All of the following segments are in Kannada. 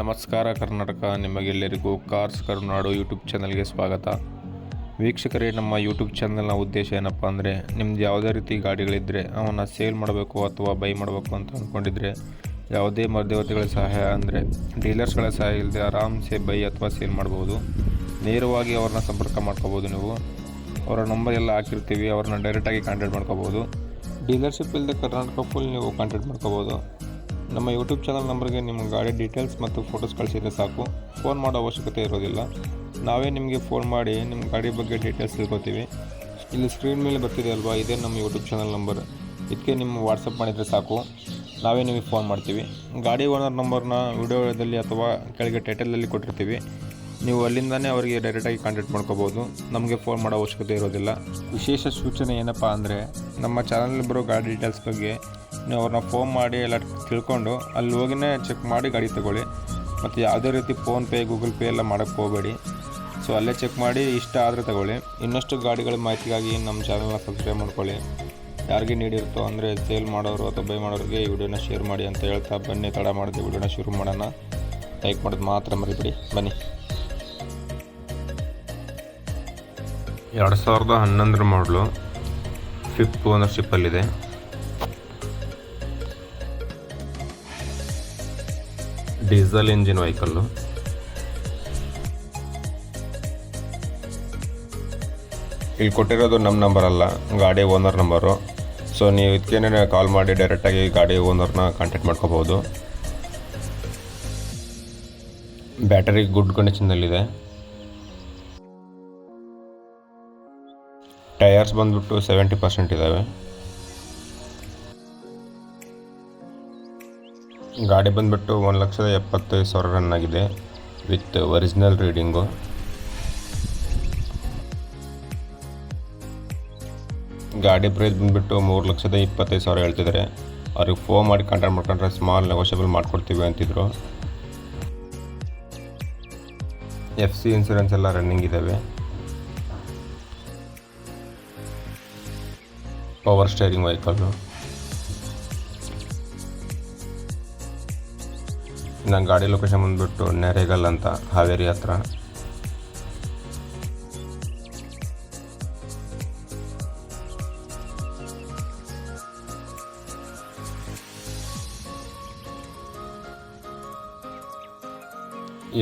ನಮಸ್ಕಾರ ಕರ್ನಾಟಕ ನಿಮಗೆಲ್ಲರಿಗೂ ಕಾರ್ಸ್ ಕರುನಾಡು ಯೂಟ್ಯೂಬ್ ಚಾನಲ್ಗೆ ಸ್ವಾಗತ. ವೀಕ್ಷಕರೇ, ನಮ್ಮ ಯೂಟ್ಯೂಬ್ ಚಾನಲ್ನ ಉದ್ದೇಶ ಏನಪ್ಪ ಅಂದರೆ, ನಿಮ್ದು ಯಾವುದೇ ರೀತಿ ಗಾಡಿಗಳಿದ್ದರೆ ಅವನ್ನ ಸೇಲ್ ಮಾಡಬೇಕು ಅಥವಾ ಬೈ ಮಾಡಬೇಕು ಅಂತ ಅಂದ್ಕೊಂಡಿದ್ರೆ ಯಾವುದೇ ಮಧ್ಯವರ್ತಿಗಳ ಸಹಾಯ ಅಂದರೆ, ಡೀಲರ್ಸ್ಗಳ ಸಹಾಯ ಇಲ್ಲದೆ ಆರಾಮ್ಸೆ ಬೈ ಅಥವಾ ಸೇಲ್ ಮಾಡ್ಬೋದು. ನೇರವಾಗಿ ಅವ್ರನ್ನ ಸಂಪರ್ಕ ಮಾಡ್ಕೋಬೋದು ನೀವು. ಅವರ ನಂಬರ್ ಎಲ್ಲ ಹಾಕಿರ್ತೀವಿ, ಅವ್ರನ್ನ ಡೈರೆಕ್ಟಾಗಿ ಕಾಂಟ್ಯಾಕ್ಟ್ ಮಾಡ್ಕೋಬೋದು. ಡೀಲರ್ಶಿಪ್ ಇಲ್ಲದೆ ಕರ್ನಾಟಕ ಫುಲ್ ನೀವು ಕಾಂಟ್ಯಾಕ್ಟ್ ಮಾಡ್ಕೋಬೋದು. ನಮ್ಮ ಯೂಟ್ಯೂಬ್ ಚಾನಲ್ ನಂಬರ್ಗೆ ನಿಮ್ಮ ಗಾಡಿ ಡೀಟೇಲ್ಸ್ ಮತ್ತು ಫೋಟೋಸ್ ಕಳಿಸಿದರೆ ಸಾಕು. ಫೋನ್ ಮಾಡೋ ಅವಶ್ಯಕತೆ ಇರೋದಿಲ್ಲ. ನಾವೇ ನಿಮಗೆ ಫೋನ್ ಮಾಡಿ ನಿಮ್ಮ ಗಾಡಿ ಬಗ್ಗೆ ಡೀಟೇಲ್ಸ್ ತಿಳ್ಕೊತೀವಿ. ಇಲ್ಲಿ ಸ್ಕ್ರೀನ್ ಮೇಲೆ ಬರ್ತಿದೆ ಅಲ್ವಾ? ಇದೇ ನಮ್ಮ ಯೂಟ್ಯೂಬ್ ಚಾನಲ್ ನಂಬರ್ ಇದಕ್ಕೆ ನಿಮ್ಮ ವಾಟ್ಸಪ್ ಮಾಡಿದರೆ ಸಾಕು. ನಾವೇ ನಿಮಗೆ ಫೋನ್ ಮಾಡ್ತೀವಿ. ಗಾಡಿ ಓನರ್ ನಂಬರ್ನ ವಿಡಿಯೋದಲ್ಲಿ ಅಥವಾ ಕೆಳಗೆ ಟೈಟಲಲ್ಲಿ ಕೊಟ್ಟಿರ್ತೀವಿ. ನೀವು ಅಲ್ಲಿಂದನೇ ಅವರಿಗೆ ಡೈರೆಕ್ಟಾಗಿ ಕಾಂಟ್ಯಾಕ್ಟ್ ಮಾಡ್ಕೋಬೋದು. ನಮಗೆ ಫೋನ್ ಮಾಡೋ ಅವಶ್ಯಕತೆ ಇರೋದಿಲ್ಲ. ವಿಶೇಷ ಸೂಚನೆ ಏನಪ್ಪ ಅಂದರೆ, ನಮ್ಮ ಚಾನಲ್ ಬರೋ ಗಾಡಿ ಡೀಟೇಲ್ಸ್ ಬಗ್ಗೆ ನೀವು ಅವ್ರನ್ನ ಫೋನ್ ಮಾಡಿ ಎಲ್ಲ ತಿಳ್ಕೊಂಡು ಅಲ್ಲಿ ಹೋಗಿನೇ ಚೆಕ್ ಮಾಡಿ ಗಾಡಿ ತಗೊಳ್ಳಿ. ಮತ್ತು ಯಾವುದೇ ರೀತಿ ಫೋನ್ಪೇ ಗೂಗಲ್ ಪೇ ಎಲ್ಲ ಮಾಡೋಕ್ಕೆ ಹೋಗಬೇಡಿ. ಸೊ ಅಲ್ಲೇ ಚೆಕ್ ಮಾಡಿ ಇಷ್ಟ ಆದರೆ ತಗೊಳ್ಳಿ. ಇನ್ನಷ್ಟು ಗಾಡಿಗಳ ಮಾಹಿತಿಗಾಗಿ ನಮ್ಮ ಚಾನಲ್ನ ಸಬ್ಸ್ಕ್ರೈಬ್ ಮಾಡ್ಕೊಳ್ಳಿ. ಯಾರಿಗೆ ನೀಡಿರುತ್ತೋ ಅಂದರೆ ಸೇಲ್ ಮಾಡೋರು ಅಥವಾ ಬೈ ಮಾಡೋರಿಗೆ ಈ ವಿಡಿಯೋನ ಶೇರ್ ಮಾಡಿ ಅಂತ ಹೇಳ್ತಾ ಬನ್ನಿ. ತಡ ಮಾಡಿದೆ ವಿಡಿಯೋನ ಶುರು ಮಾಡೋಣ. ಲೈಕ್ ಮಾಡೋದು ಮಾತ್ರ ಮರಿಬಿಡಿ. ಬನ್ನಿ. ಎರಡು ಸಾವಿರದ ಹನ್ನೊಂದರ ಮಾಡಲು ಫಿಫ್ತ್ ಓನರ್ಶಿಪ್ಪಲ್ಲಿದೆ ಡೀಸೆಲ್ ಇಂಜಿನ್ ವೆಹಿಕಲ್ಲು ಇಲ್ಲಿ ಕೊಟ್ಟಿರೋದು ನಮ್ಮ ನಂಬರ್ ಅಲ್ಲ, ಗಾಡಿ ಓನರ್ ನಂಬರು ಸೊ ನೀವು ಇದಕ್ಕೇನೆ ಕಾಲ್ ಮಾಡಿ ಡೈರೆಕ್ಟಾಗಿ ಗಾಡಿ ಓನರ್ನ ಕಾಂಟ್ಯಾಕ್ಟ್ ಮಾಡ್ಕೋಬೋದು. ಬ್ಯಾಟರಿ ಗುಡ್ ಕಂಡೀಷನ್ನಲ್ಲಿದೆ ಟಯರ್ಸ್ ಬಂದ್ಬಿಟ್ಟು ಸೆವೆಂಟಿ ಪರ್ಸೆಂಟ್ ಇದ್ದಾವೆ. ಗಾಡಿ ಬಂದ್ಬಿಟ್ಟು ಒಂದು ಲಕ್ಷದ ಎಪ್ಪತ್ತೈದು ಸಾವಿರ ರನ್ ಆಗಿದೆ ವಿತ್ ಒರಿಜಿನಲ್ ರೀಡಿಂಗು. ಗಾಡಿ ಪ್ರೈಸ್ ಬಂದ್ಬಿಟ್ಟು ಮೂರು ಲಕ್ಷದ ಇಪ್ಪತ್ತೈದು ಸಾವಿರ ಹೇಳ್ತಿದ್ದಾರೆ. ಅವ್ರಿಗೆ ಫೋನ್ ಮಾಡಿ ಕಾಂಟ್ಯಾಕ್ಟ್ ಮಾಡ್ಕೊಂಡ್ರೆ ಸ್ಮಾಲ್ ನೆಗೋಷಿಯಬಲ್ ಮಾಡ್ಕೊಡ್ತೀವಿ ಅಂತಿದ್ರು. ಎಫ್ ಸಿ ಇನ್ಸೂರೆನ್ಸ್ ಎಲ್ಲ ರನ್ನಿಂಗ್ ಇದ್ದಾವೆ ಪವರ್ ಸ್ಟೇರಿಂಗ್ ವೆಹಿಕಲ್ಲು ನನ್ನ ಗಾಡಿ ಲೊಕೇಶನ್ ಬಂದ್ಬಿಟ್ಟು ನೆರೆಗಲ್ ಅಂತ ಹಾವೇರಿ ಹತ್ರ.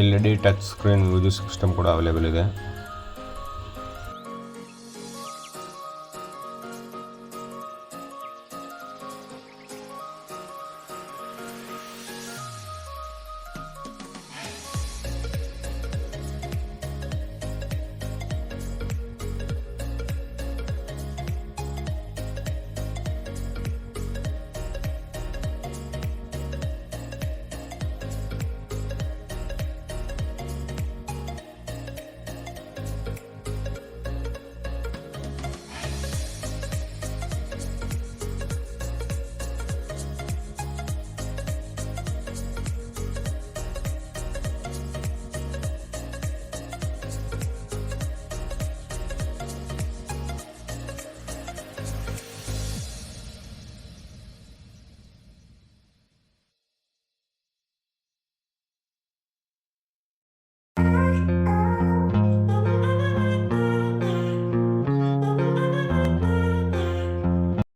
L E D touch screen music system ಕೂಡ ಅವೈಲೇಬಲ್ ಇದೆ.